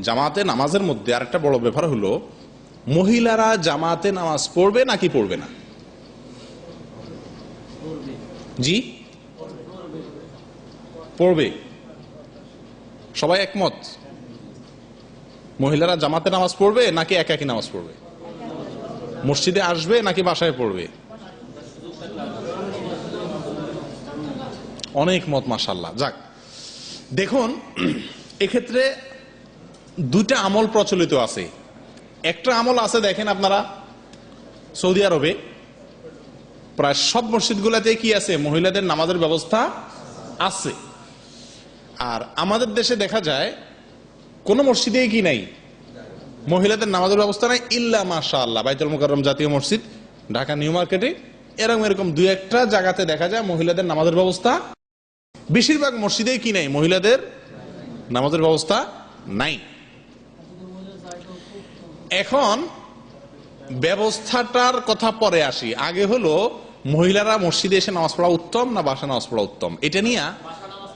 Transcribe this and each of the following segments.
জামাতে নামাজের মধ্যে আরেকটা বড় ব্যাপার হলো, মহিলারা জামাতে নামাজ পড়বে নাকি পড়বে না? জি? পড়বে। সবাই একমত? মহিলারা জামাতে নামাজ পড়বে নাকি এক একই নামাজ পড়বে? মসজিদে আসবে নাকি বাসায় পড়বে? অনেক মত মাসাল্লাহ যাক, দেখুন, এক্ষেত্রে দুইটা আমল প্রচলিত আছে। একটা আমল আছে, দেখেন আপনারা, সৌদি আরবে। প্রায় সব মসজিদগুলোতে কি আছে? মহিলাদের নামাজের ব্যবস্থা আছে। আর আমাদের দেশে দেখা যায়, কোন মসজিদে কি নাই? মহিলাদের নামাজের ব্যবস্থা নাই, ইল্লা মাশা আল্লাহ বাইতুল মুকাররম জাতীয় মসজিদ, ঢাকা নিউ মার্কেটে। এরকম এরকম দুই একটা জায়গাতে দেখা যায় মহিলাদের নামাজের ব্যবস্থা। বেশিরভাগ মসজিদে কি নাই? মহিলাদের নামাজের ব্যবস্থা নাই। এখন ব্যবস্থাটার কথা পরে আসি। আগে হলো মহিলারা মসজিদে এসে নামাজ পড়া উত্তম না বাসা নামাজ পড়া উত্তম? এটা নিয়ে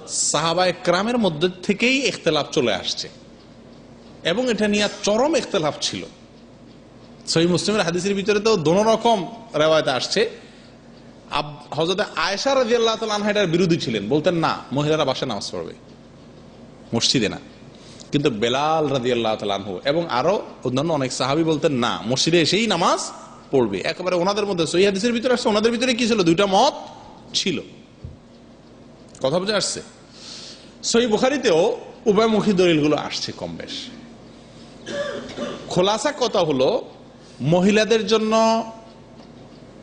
সাহাবায় ক্রামের মধ্যে থেকেই ইখতলাফ চলে আসছে। এবং এটা নিয়ে চরম ইখতলাফ ছিল। সহি মুসলিমের হাদিসের ভিতরে তো দোনো রকম রেওয়ায়তে আসছে। হজরত আয়েশা রাজি আল্লাহ আনহা এটার বিরোধী ছিলেন। বলতেন, না, মহিলারা বাসা নামাজ পড়বে। মসজিদে না। কিন্তু বেলাল রাজি আল্লাহ আনহু এবং আরও অন্যান্য অনেক সাহাবি বলতেন, না, মসজিদে এসেই নামাজ পড়বে। একেবারে ওনাদের মধ্যে সহি ভিতরে আসছে, ওনাদের ভিতরে কি ছিল? দুইটা মত ছিল। কথা বুঝে আসছে? সহি বুখারিতেও উভয়মুখী দলিলগুলো আসছে কম বেশ। খোলাসা কথা হলো, মহিলাদের জন্য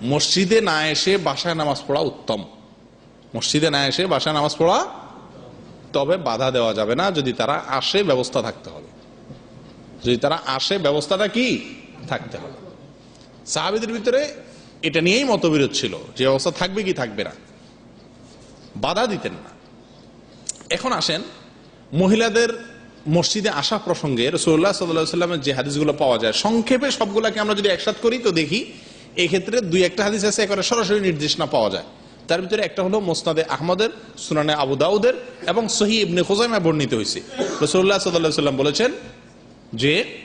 মসজিদে না এসে বাসায় নামাজ পড়া উত্তম। মসজিদে না এসে বাসায় নামাজ পড়া তবে বাধা দেওয়া যাবে না, যদি তারা আসে ব্যবস্থা থাকতে হবে। যদি তারা আসে, ব্যবস্থাটা কি? থাকতে হবে। সাহাবিদের ভিতরে এটা নিয়েই মতবিরোধ ছিল, যে অবস্থা থাকবে কি থাকবে না। বাধা দিতেন না। এখন আসেন, মহিলাদের মসজিদে আসা প্রসঙ্গে রসুল্লাহ সাল্লামের যে হাদিসগুলো পাওয়া যায়, সংক্ষেপে সবগুলাকে আমরা যদি একসাথ করি তো দেখি, এক্ষেত্রে ক্ষেত্রে দুই একটা হাদিস আছে, একেবারে সরাসরি নির্দেশনা পাওয়া যায়। তার ভিতরে একটা হলো মোস্তাদে আহমদের, সুনানে আবু দাউদের এবং সহি ইবনে খোজাইমা বর্ণিত হয়েছে। রসুল্লাহ সাল্লাহ সাল্লাম বলেছেন যে,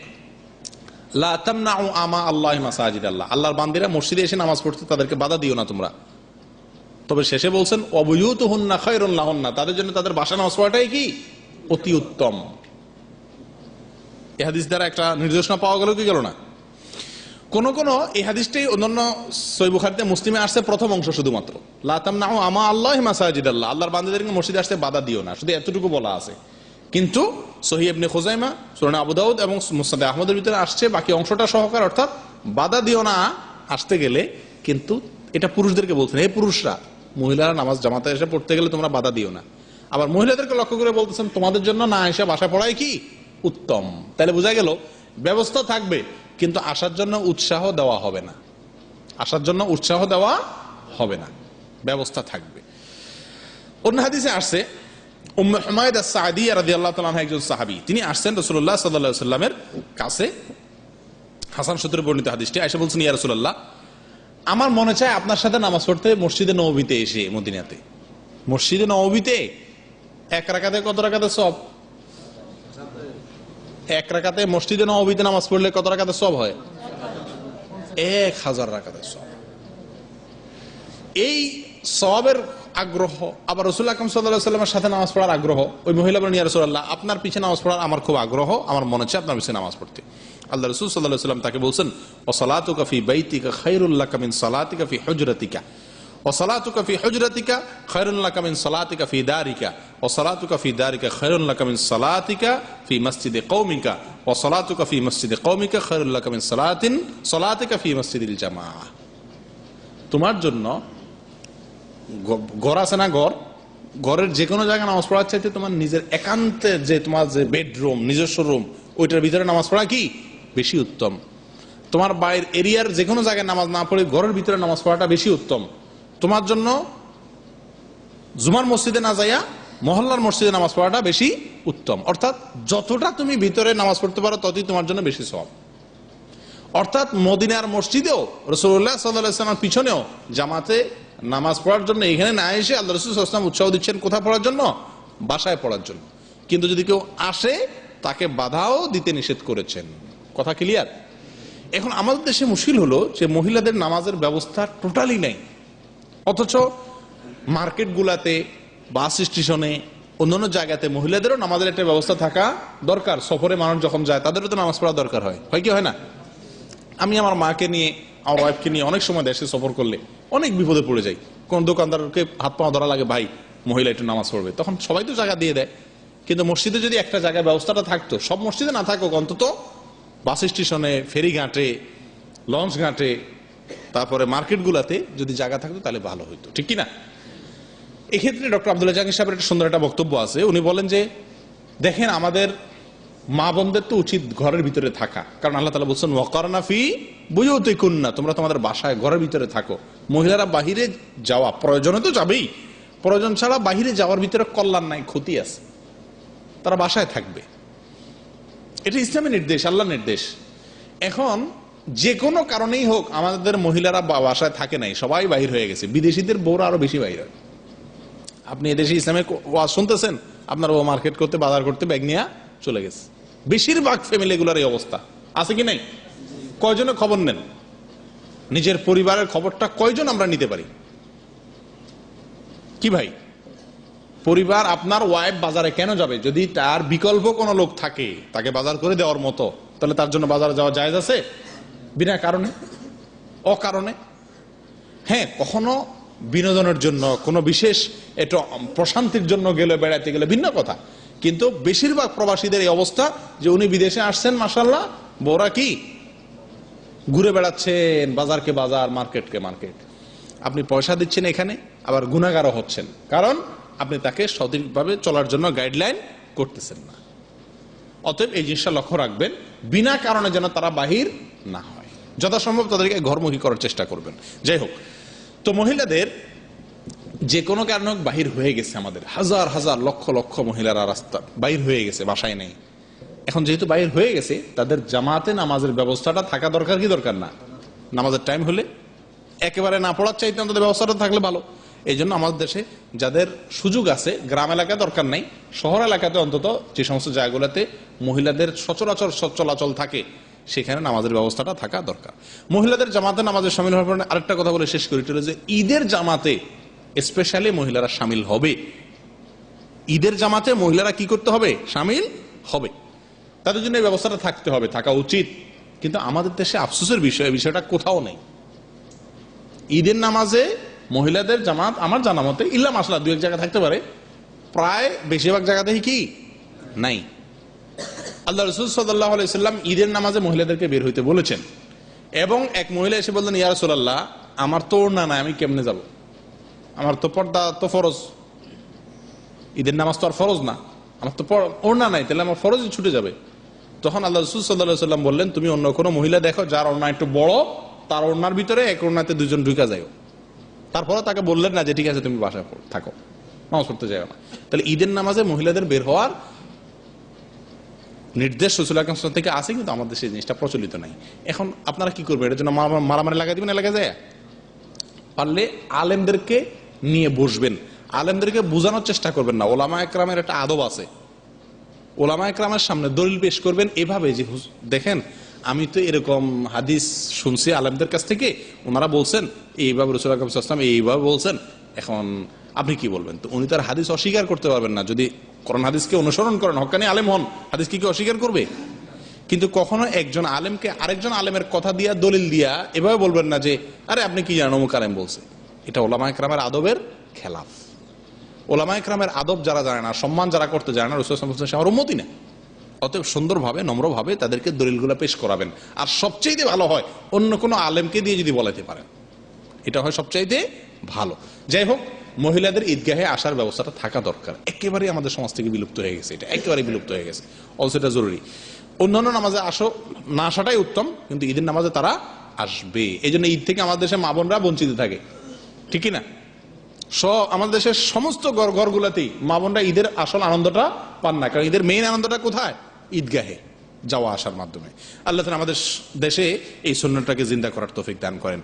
লা তামনাউ আমা আল্লাহ মাসাজিদ আল্লাহ। আল্লাহর বান্দিরা মসজিদে এসে নামাজ পড়তে তাদেরকে বাধা দিও না তোমরা। তবে শেষে বলছেন অবয়ুত হন্না খৈরুল্লাহ হন্না তাদের জন্য তাদের বাসা নামাজ পড়াটাই কি? অতি উত্তম। এ হাদিস দ্বারা একটা নির্দেশনা পাওয়া গেল কি গেল না? কোন কোন এই হাদিসটাই অন্যান্য সৈবুখারিতে মুসলিমে আসছে প্রথম অংশ শুধুমাত্র। লাতাম না আমা আল্লাহ মাসাজিদ আল্লাহ আল্লাহর বান্দাদেরকে মসজিদে আসতে বাধা দিও না, শুধু এতটুকু বলা আছে। কিন্তু সহি ইবনে খোজাইমা সুরানা আবু দাউদ এবং মুসাদে আহমদের ভিতরে আসছে, বাকি অংশটা সহকার, অর্থাৎ বাধা দিও না আসতে গেলে, কিন্তু এটা পুরুষদেরকে বলছেন এই পুরুষরা, মহিলারা নামাজ জামাতে এসে পড়তে গেলে তোমরা বাধা দিও না। আবার মহিলাদেরকে লক্ষ্য করে বলতেছেন, তোমাদের জন্য না এসে বাসা পড়াই কি? উত্তম। তাহলে বোঝা গেল, ব্যবস্থা থাকবে। কিন্তু আসার জন্য উৎসাহ দেওয়া হবে না। আসার জন্য উৎসাহ দেওয়া হবে না। ব্যবস্থা থাকবে। অন্য হাদিসে আসছে, উম্মে একজন তিনি আসছেন সাল্লামের কাছে। হাসান বর্ণিত হাদিসটি বলছেন আমার মনে চায় আপনার সাথে নামাজ পড়তে মসজিদে নববীতে এসে মদিনাতে। মসজিদে নববীতে এক রাকাতে কত রাকাতে সব এক রাকাতে মসজিদে নববীতে নামাজ পড়লে কত রাকাতে সব হয়? এক হাজার রাকাতে সব এই সবের আগ্রহ, আবার রসুল আকরম সাল্লামের সাথে নামাজ পড়ার আগ্রহ, ওই মহিলা বলেন ইয়া রসুল্লাহ আপনার পিছিয়ে নামাজ পড়ার আমার খুব আগ্রহ, আমার মনে হচ্ছে আপনার পিছিয়ে নামাজ পড়তে। আল্লাহ রসুল সাল্লাহ সাল্লাম তাকে বলছেন ও সালাতু কফি বাইতিকা খৈরুল্লাহ কামিন সালাতিকা ফি হজরতিকা। ওসলাতুকা ফি হজরতিকা খৈরুল্লাহ কামিন সলাতিকা ফি দারিকা। ওসলাতুকা ফি দারিকা খৈরুল্লাহ কামিন সলাতিকা ফি মসজিদে কৌমিকা ওসলাতুকা ফি মসজিদে কৌমিকা খৈরুল্লাহ কামিন সলাতিন, সলাতিকা ফি মসজিদিল জামা তোমার জন্য ঘর আছে না ঘর? ঘরের যে কোনো জায়গায় নামাজ পড়ার চাইতে তোমার নিজের একান্তের যে তোমার যে বেডরুম, নিজস্ব রুম, ওইটার ভিতরে নামাজ পড়া কি? বেশি উত্তম। তোমার বাইরের এরিয়ার যে কোনো জায়গায় নামাজ না পড়ে ঘরের ভিতরে নামাজ পড়াটা বেশি উত্তম। তোমার জন্য জুমার মসজিদে না যাইয়া মহল্লার মসজিদে নামাজ পড়াটা বেশি উত্তম। অর্থাৎ যতটা তুমি ভিতরে নামাজ পড়তে পারো, ততই তোমার জন্য বেশি সব অর্থাৎ মদিনার মসজিদেও রসুল্লাহ সাল্লাহাম পিছনেও জামাতে নামাজ পড়ার জন্য, এখানে না এসে আল্লাহ রসুল আসলাম উৎসাহ দিচ্ছেন কোথায় পড়ার জন্য? বাসায় পড়ার জন্য। কিন্তু যদি কেউ আসে, তাকে বাধাও দিতে নিষেধ করেছেন। কথা ক্লিয়ার এখন আমাদের দেশে মুশকিল হলো যে মহিলাদের নামাজের ব্যবস্থা টোটালি নেই। অথচ মার্কেটগুলাতে, বাস স্টেশনে, অন্যান্য জায়গাতে মহিলাদেরও নামাজের একটা ব্যবস্থা থাকা দরকার। সফরে মানুষ যখন যায়, তাদেরও তো নামাজ পড়া দরকার হয়। হয় কি হয় না? আমি আমার মাকে নিয়ে, আমার ওয়াইফকে নিয়ে অনেক সময় দেশে সফর করলে অনেক বিপদে পড়ে যাই। কোন দোকানদারকে হাত পা ধরা লাগে, ভাই, মহিলা একটু নামাজ পড়বে। তখন সবাই তো জায়গা দিয়ে দেয়। কিন্তু মসজিদে যদি একটা জায়গায় ব্যবস্থাটা থাকতো, সব মসজিদে না থাকুক, অন্তত বাস স্টেশনে ফেরি ঘাটে লঞ্চ ঘাটে তারপরে মার্কেটগুলাতে যদি জায়গা থাকতো তাহলে ভালো হইতো। ঠিক কি না এক্ষেত্রে ডক্টর আব্দুল্লাহ জাহাঙ্গীর সাহেবের একটা সুন্দর একটা বক্তব্য আছে। উনি বলেন যে, দেখেন আমাদের মা বোনদের তো উচিত ঘরের ভিতরে থাকা। কারণ আল্লাহ তালা বলছেন ওয়াকারনাফি বুঝেও তুই না তোমরা তোমাদের বাসায় ঘরের ভিতরে থাকো। মহিলারা বাহিরে যাওয়া প্রয়োজনে তো যাবেই। প্রয়োজন ছাড়া বাহিরে যাওয়ার ভিতরে কল্যাণ নাই, ক্ষতি আছে। তারা বাসায় থাকবে। এটা ইসলামের নির্দেশ আল্লাহ নির্দেশ। এখন যে কোনো কারণেই হোক, আমাদের মহিলারা বাসায় থাকে নাই, সবাই বাহির হয়ে গেছে। বিদেশিদের বউরা আরও বেশি বাহির হয়। আপনি এদেশে ইসলামের কো- ওয়াজ শুনতেছেন, আপনার ও মার্কেট করতে, বাজার করতে, ব্যাগ নিয়ে চলে গেছে। বেশিরভাগ ফ্যামিলিগুলোর এই অবস্থা। আছে কি নাই? কয়জনে খবর নেন? নিজের পরিবারের খবরটা কয়জন আমরা নিতে পারি? কি ভাই? পরিবার আপনার ওয়াইফ বাজারে কেন যাবে? যদি তার বিকল্প কোনো লোক থাকে, তাকে বাজার করে দেওয়ার মতো, তাহলে তার জন্য বাজারে যাওয়া জায়েজ আছে? বিনা কারণে, অকারণে। হ্যাঁ কখনো বিনোদনের জন্য, কোনো বিশেষ একটু প্রশান্তির জন্য গেলে বেড়াতে গেলে ভিন্ন কথা। কিন্তু বেশিরভাগ প্রবাসীদের এই অবস্থা যে উনি বিদেশে আসছেন মাসাল্লাহ বউরা কি? ঘুরে বেড়াচ্ছেন, বাজারকে বাজার, মার্কেটকে মার্কেট। আপনি পয়সা দিচ্ছেন এখানে, আবার গুণাগারও হচ্ছেন। কারণ আপনি তাকে সঠিকভাবে চলার জন্য গাইডলাইন করতেছেন না। অতএব এই জিনিসটা লক্ষ্য রাখবেন, বিনা কারণে যেন তারা বাহির না হয়। যথাসম্ভব তাদেরকে ঘরমুখী করার চেষ্টা করবেন। যাই হোক, তো মহিলাদের যে কোনো কারণে হোক বাহির হয়ে গেছে আমাদের। হাজার হাজার লক্ষ লক্ষ মহিলারা রাস্তা বাহির হয়ে গেছে, বাসায় নেই। এখন যেহেতু বাহির হয়ে গেছে, তাদের জামাতে নামাজের ব্যবস্থাটা থাকা দরকার কি দরকার না? নামাজের টাইম হলে একেবারে না পড়ার চাইতে অন্তত ব্যবস্থাটা থাকলে ভালো। এই জন্য আমাদের দেশে যাদের সুযোগ আছে, গ্রাম এলাকায় দরকার নাই, শহর এলাকাতে অন্তত যে সমস্ত জায়গাগুলোতে মহিলাদের সচরাচর সচ- চলাচল থাকে সেখানে নামাজের ব্যবস্থাটা থাকা দরকার। মহিলাদের জামাতে নামাজের সামিল হওয়ার পরে আরেকটা কথা বলে শেষ করি যে ঈদের জামাতে স্পেশালি মহিলারা সামিল হবে। ঈদের জামাতে মহিলারা কি করতে হবে? সামিল হবে। তাদের জন্য এই ব্যবস্থাটা থাকতে হবে, থাকা উচিত। কিন্তু আমাদের দেশে আফসোসের বিষয় বিষয়টা কোথাও নেই। ঈদের নামাজে মহিলাদের জামাত, আমার জানা মতে ইল্লা মাসলা দু এক জায়গা থাকতে পারে। প্রায় বেশিরভাগ জায়গাতেই কি? নাই। আল্লাহ রসুল সাল্লাহ আলাইসাল্লাম ঈদের নামাজে মহিলাদেরকে বের হইতে বলেছেন। এবং এক মহিলা এসে বললেন, ইয়া রসুল্লাহ আমার তো ওড়না নাই, আমি কেমনে যাব? আমার তো পর্দা তো ফরজ। ঈদের নামাজ তো আর ফরজ না। আমার তো ওড়না নাই, তাহলে আমার ফরজই ছুটে যাবে। তখন আল্লাহ রসুল সাল্লাহ সাল্লাম বললেন, তুমি অন্য কোনো মহিলা দেখো, যার ওড়না একটু বড়, তার ওড়নার ভিতরে এক ওড়নাতে দুজন ঢুকা যায় তারপরে তাকে বললেন না যে, ঠিক আছে, তুমি বাসায় থাকো, নামাজ পড়তে যাও না। তাহলে ঈদের নামাজে মহিলাদের বের হওয়ার নির্দেশ রসুল আকরম থেকে আসে কিন্তু আমাদের সেই জিনিসটা প্রচলিত নাই। এখন আপনারা কি করবেন? এটার জন্য মারামারি লাগাই দিবেন এলাকায় যায়? পারলে আলেমদেরকে নিয়ে বসবেন। আলেমদেরকে বোঝানোর চেষ্টা করবেন না। ওলামা একরামের একটা আদব আছে। ওলামা একরামের সামনে দলিল পেশ করবেন। এভাবে যে দেখেন, আমি তো এরকম হাদিস শুনছি আলেমদের কাছ থেকে। ওনারা বলছেন, এইভাবে রসুল আকরম এইভাবে বলছেন। এখন আপনি কি বলবেন? তো উনি তার হাদিস অস্বীকার করতে পারবেন না। যদি কোরআন হাদিসকে অনুসরণ করেন, হকানি আলেম হন, হাদিস কি অস্বীকার করবে? কিন্তু কখনো একজন আলেমকে আরেকজন আলেমের কথা দিয়া, দলিল দিয়া এভাবে বলবেন না যে, আরে আপনি কি জানেন, অমুক আলেম বলছে? এটা ওলামা একরামের আদবের খেলাফ। ওলামা একরামের আদব যারা জানে না, সম্মান যারা করতে জানে না, রসুল আমার উন্মতি না অতএব সুন্দরভাবে, নম্রভাবে তাদেরকে দলিলগুলো পেশ করাবেন। আর সবচেয়ে ভালো হয়, অন্য কোনো আলেমকে দিয়ে যদি বলাতে পারেন। এটা হয় সবচাইতে ভালো। যাই হোক মহিলাদের ঈদগাহে আসার ব্যবস্থাটা থাকা দরকার। একেবারে আমাদের সমাজ থেকে বিলুপ্ত হয়ে গেছে এটা একেবারে বিলুপ্ত হয়ে গেছে। অলসো এটা জরুরি। অন্যান্য নামাজে আসো, না আসাটাই উত্তম, কিন্তু ঈদের নামাজে তারা আসবে। এই জন্য ঈদ থেকে আমাদের দেশে মা বোনরা বঞ্চিত থাকে। ঠিকই না স, আমাদের দেশের সমস্ত ঘর ঘরগুলোতেই মা বোনরা ঈদের আসল আনন্দটা পান না, কারণ ঈদের মেইন আনন্দটা কোথায়? ঈদগাহে যাওয়া আসার মাধ্যমে। আল্লাহ আমাদের দেশে এই সন্ন্যটাকে জিন্দা করার তৌফিক দান করেন।